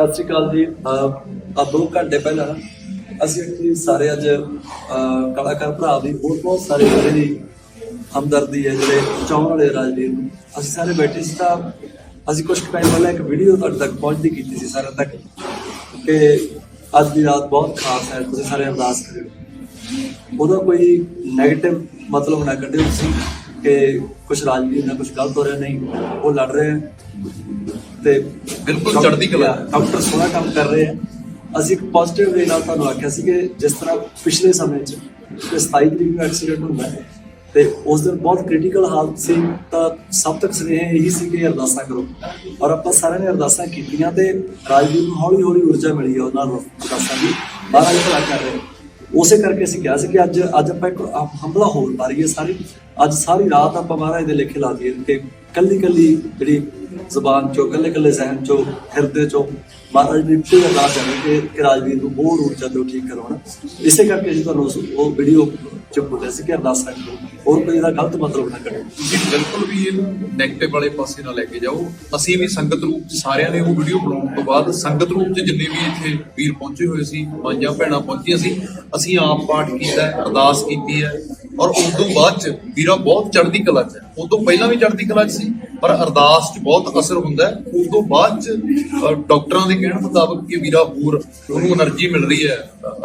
ਸਤਿ ਸ਼੍ਰੀ ਅਕਾਲ ਜੀ। ਆ ਦੋ ਘੰਟੇ ਪਹਿਲਾਂ ਅਸੀਂ actually ਸਾਰੇ ਅੱਜ ਕਲਾਕਾਰ ਭਰਾ ਦੀ ਹੋਰ ਬਹੁਤ ਸਾਰੇ ਜਿਹੜੇ ਦੀ ਹਮਦਰਦੀ ਹੈ, ਜਿਹੜੇ ਚਾਹਣ ਵਾਲੇ ਰਾਜਵੀਰ ਨੂੰ, ਅਸੀਂ ਸਾਰੇ ਬੈਠੇ ਸੀ ਤਾਂ ਅਸੀਂ ਕੁਝ ਟਾਈਮ ਪਹਿਲਾਂ ਇੱਕ ਵੀਡੀਓ ਤੁਹਾਡੇ ਤੱਕ ਪਹੁੰਚਦੀ ਕੀਤੀ ਸੀ ਸਾਰਿਆਂ ਤੱਕ ਕਿ ਅੱਜ ਦੀ ਰਾਤ ਬਹੁਤ ਖਾਸ ਹੈ, ਤੁਸੀਂ ਸਾਰੇ ਅਰਦਾਸ ਕਰਿਓ। ਉਹਦਾ ਕੋਈ 네ਗੇਟਿਵ ਮਤਲਬ ਨਾ ਕੱਢਿਓ ਤੁਸੀਂ ਕਿ ਕੁਝ ਰਾਜਵੀਰ ਨਾਲ ਕੁਝ ਗਲਤ ਹੋ ਰਿਹਾ, ਨਹੀਂ, ਉਹ ਲੜ ਰਹੇ ਤੇ ਬਿਲਕੁਲ ਚੜ੍ਹਦੀ ਕਲਾ। ਡਾਕਟਰ ਸੋਹਣਾ ਕੰਮ ਕਰ ਰਹੇ ਆ। ਅਸੀਂ ਇੱਕ ਪੋਜ਼ਿਟਿਵ ਵੇ ਨਾਲ ਤੁਹਾਨੂੰ ਆਖਿਆ ਸੀ ਕਿ ਜਿਸ ਤਰ੍ਹਾਂ ਪਿਛਲੇ ਸਮੇਂ 'ਚ ਕਿ 27 ਤਰੀਕ ਨੂੰ ਐਕਸੀਡੈਂਟ ਹੁੰਦਾ ਹੈ ਤੇ ਉਸ ਦਿਨ ਬਹੁਤ ਕ੍ਰਿਟੀਕਲ ਹਾਲਤ ਸੀ ਤਾਂ ਸਭ ਤੱਕ ਸੁਨੇਹਾ ਇਹੀ ਸੀ ਕਿ ਅਰਦਾਸਾਂ ਕਰੋ। ਔਰ ਆਪਾਂ ਸਾਰਿਆਂ ਨੇ ਅਰਦਾਸਾਂ ਕੀਤੀਆਂ ਤੇ ਰਾਜਵੀਰ ਨੂੰ ਹੌਲੀ ਹੌਲੀ ਊਰਜਾ ਮਿਲੀ ਹੈ ਉਹਨਾਂ ਨੂੰ ਅਰਦਾਸਾਂ ਦੀ। ਮਹਾਰਾਜ ਭਲਾ ਕਰ ਰਹੇ। ਉਸੇ ਕਰਕੇ ਅਸੀਂ ਕਿਹਾ ਸੀ ਕਿ ਅੱਜ ਅੱਜ ਆਪਾਂ ਇੱਕ ਹਮਲਾ ਹੋਰ ਮਾਰੀਏ ਸਾਰੀ। ਅੱਜ ਸਾਰੀ ਰਾਤ ਆਪਾਂ ਮਹਾਰਾਜ ਦੇ ਲੇਖੇ ਲਾ ਦਈਏ ਕਿ ਕੱਲੀ ਕੱਲੀ ਜਿਹੜੀ ਜ਼ੁਬਾਨ ਚੋਂ ਕੱਲੇ ਕੱਲੇ ਜ਼ਹਿਨ ਚੋਂ, ਹਿਰਦੇ ਚੋਂ ਮਹਾਰਾਜ ਦੀ ਇੱਕੋ ਅਰਦਾਸ ਹੈ ਕਿ ਕਿ ਰਾਜਵੀਰ ਨੂੰ ਹੋਰ ਊਰਜਾ ਤੋਂ ਠੀਕ ਕਰੋ ਇਸੇ ਕਰਕੇ ਅਸੀਂ ਤੁਹਾਨੂੰ ਉਹ ਵੀਡੀਓ ਚ ਬੋਲਿਆ ਸੀ ਕਿ ਅਰਦਾਸਾਂ ਕਰੋ ਹੋਰ ਕੋਈ ਇਹਦਾ ਗਲਤ ਮਤਲਬ ਨਾ ਕੱਢੋ ਤੁਸੀਂ ਬਿਲਕੁਲ ਵੀ ਇਹਨੂੰ ਨੈਗੇਟਿਵ ਵਾਲੇ ਪਾਸੇ ਨਾ ਲੈ ਕੇ ਜਾਓ। ਅਸੀਂ ਵੀ ਸੰਗਤ ਰੂਪ ਚ ਸਾਰਿਆਂ ਨੇ ਉਹ ਵੀਡੀਓ ਬਣਾਉਣ ਤੋਂ ਬਾਅਦ ਸੰਗਤ ਰੂਪ ਚ ਜਿੰਨੇ ਵੀ ਇੱਥੇ ਵੀਰ ਪਹੁੰਚੇ ਹੋਏ ਸੀ, ਮਾਈਆਂ ਭੈਣਾਂ ਪਹੁੰਚੀਆਂ ਸੀ, ਅਸੀਂ ਆਪ ਪਾਠ ਕੀਤਾ, ਅਰਦਾਸ ਕੀਤੀ ਹੈ। ਔਰ ਉਸ ਤੋਂ ਬਾਅਦ ਚ ਵੀਰਾ ਬਹੁਤ ਚੜ੍ਹਦੀ ਕਲਾ ਚ ਉਹ ਤੋਂ ਪਹਿਲਾਂ ਵੀ ਚੜ੍ਹਦੀ ਕਲਾ ਚ ਸੀ, ਪਰ ਅਰਦਾਸ ਚ ਬਹੁਤ ਅਸਰ ਹੁੰਦਾ ਉਸ ਤੋਂ ਬਾਅਦ ਚ ਡਾਕਟਰਾਂ ਦੇ ਕਹਿਣ ਮੁਤਾਬਕ ਕਿ ਵੀਰਾ ਹੋਰ ਉਹਨੂੰ એનર્ਜੀ ਮਿਲ ਰਹੀ ਹੈ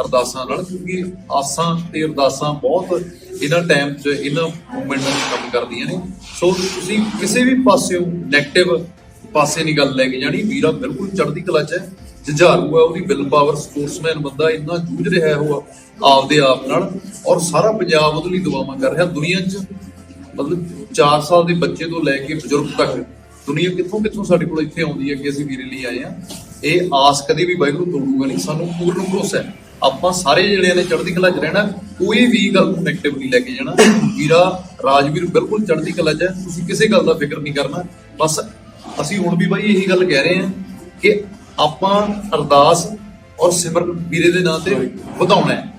ਅਰਦਾਸਾਂ ਨਾਲ, ਕਿਉਂਕਿ ਆਸਾਂ ਤੇ ਅਰਦਾਸਾਂ ਬਹੁਤ ਇਹਨਾਂ ਟਾਈਮ 'ਚ, ਇਹਨਾਂ ਮੂਵਮੈਂਟ ਨੂੰ ਕੰਮ ਕਰਦੀਆਂ ਨੇ। ਸੋ ਤੁਸੀਂ ਕਿਸੇ ਵੀ ਪਾਸਿਓਂ ਨੈਗੇਟਿਵ ਪਾਸੇ ਦੀ ਗੱਲ ਲੈ ਕੇ ਜਾਣੀ, ਵੀਰਾ ਬਿਲਕੁਲ ਚੜ੍ਹਦੀ ਕਲਾ 'ਚ ਹੈ। ਜੁਝਾਰੂ ਹੈ, ਉਹਦੀ ਵਿਲ ਪਾਵਰ ਸਪੋਰਟਸਮੈਨ ਬੰਦਾ ਇੰਨਾ ਜੂਝ ਰਿਹਾ ਹੈ ਉਹ ਆਪਦੇ ਆਪ ਨਾਲ ਔਰ ਸਾਰਾ ਪੰਜਾਬ ਉਹਦੇ ਲਈ ਦੁਆਵਾਂ ਕਰ ਰਿਹਾ, ਦੁਨੀਆ 'ਚ ਮਤਲਬ 4 ਸਾਲ ਦੇ ਬੱਚੇ ਤੋਂ ਲੈ ਕੇ ਬਜ਼ੁਰਗ ਤੱਕ, ਦੁਨੀਆ ਕਿੱਥੋਂ ਕਿੱਥੋਂ ਸਾਡੇ ਕੋਲ ਇੱਥੇ ਆਉਂਦੀ ਹੈ ਕਿ ਅਸੀਂ ਵੀਰੇ ਲਈ ਆਏ ਆ ਇਹ ਆਸ ਕਦੇ ਵੀ ਵਾਹਿਗੁਰੂ ਤੋੜੂਗਾ ਨਹੀਂ, ਸਾਨੂੰ ਪੂਰਨ ਭਰੋਸਾ ਹੈ। ਆਪਾਂ ਸਾਰੇ ਜਿਹੜਿਆਂ ਨੇ ਚੜ੍ਹਦੀ ਕਲਾ 'ਚ ਰਹਿਣਾ, ਕੋਈ ਵੀ ਗੱਲ ਨੂੰ ਨੈਗੇਟਿਵ ਨਹੀਂ ਲੈ ਕੇ ਜਾਣਾ। ਵੀਰਾ ਰਾਜਵੀਰ ਬਿਲਕੁਲ ਚੜ੍ਹਦੀ ਕਲਾ 'ਚ ਹੈ, ਤੁਸੀਂ ਕਿਸੇ ਗੱਲ ਦਾ ਫਿਕਰ ਨਹੀਂ ਕਰਨਾ। ਬਸ ਅਸੀਂ ਹੁਣ ਵੀ ਬਾਈ ਇਹੀ ਗੱਲ ਕਹਿ ਰਹੇ ਹਾਂ ਕਿ ਆਪਾਂ ਅਰਦਾਸ ਔਰ ਸਿਮਰਨ ਵੀਰੇ ਦੇ ਨਾਂ ਤੇ ਵਧਾਉਣਾ ਹੈ।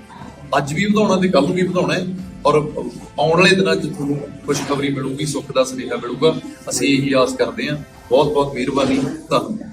ਅੱਜ ਵੀ ਵਧਾਉਣਾ ਤੇ ਕੱਲ ਨੂੰ ਵੀ ਵਧਾਉਣਾ ਹੈ ਔਰ ਆਉਣ ਵਾਲੇ ਦਿਨਾਂ 'ਚ ਤੁਹਾਨੂੰ ਖੁਸ਼ਖਬਰੀ ਮਿਲੂਗੀ ਸੁੱਖ ਦਾ ਸੁਨੇਹਾ ਮਿਲੂਗਾ। ਅਸੀਂ ਇਹੀ ਆਸ ਕਰਦੇ ਹਾਂ। ਬਹੁਤ ਬਹੁਤ ਮਿਹਰਬਾਨੀ। ਧੰਨਵਾਦ।